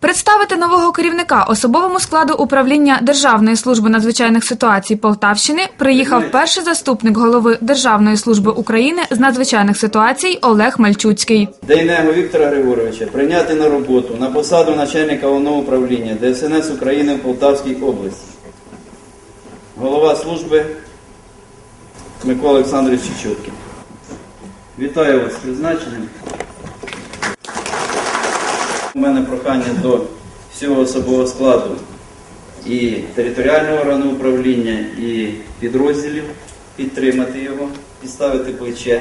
Представити нового керівника особовому складу управління Державної служби надзвичайних ситуацій Полтавщини приїхав перший заступник голови Державної служби України з надзвичайних ситуацій Олег Мальчуцький. Дейнего Віктора Григоровича прийняти на роботу на посаду начальника головного управління ДСНС України в Полтавській області. Голова служби Микола Олександрович Чечуткін. Вітаю вас з призначенням. У мене прохання до всього особового складу і територіального органу управління, і підрозділів підтримати його, підставити плече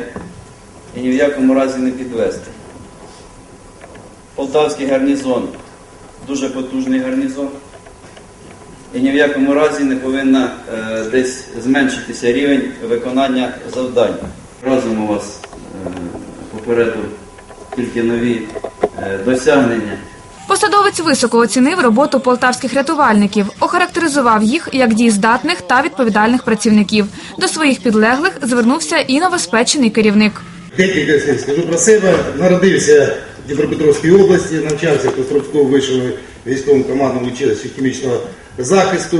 і ні в якому разі не підвести. Полтавський гарнізон дуже потужний гарнізон. І ні в якому разі не повинна е, десь зменшитися рівень виконання завдань. Разом у вас е, попереду тільки нові досягнення. Посадовець високо оцінив роботу полтавських рятувальників, охарактеризував їх як дієздатних та відповідальних працівників. До своїх підлеглих звернувся і новоспечений керівник. Декілька слів скажу про себе. Народився в Дніпропетровській області, навчався в Костровському вищому військовому командному училищі хімічного захисту.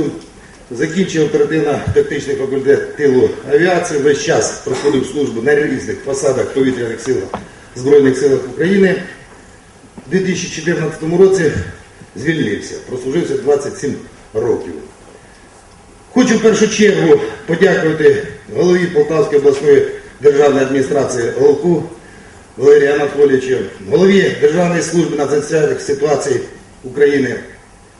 Закінчив оперативно-тактичний факультет тилу авіації. Весь час проходив службу на різних посадах повітряних сил Збройних сил України. У 2014 році звільнився, прослужився 27 років. Хочу в першу чергу подякувати голові Полтавської обласної державної адміністрації Голку Валерію Анатолійовичу, голові Державної служби надзвичайних ситуацій України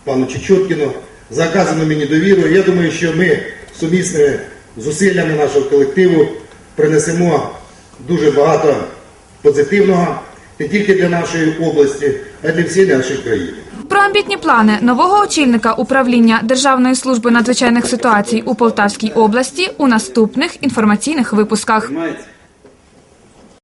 пану Чечоткіну за оказану мені довіру. Я думаю, що ми сумісними зусиллями нашого колективу принесемо дуже багато позитивного не тільки для нашої області, а й для всієї нашої країни. Про амбітні плани нового очільника управління Державної служби надзвичайних ситуацій у Полтавській області у наступних інформаційних випусках.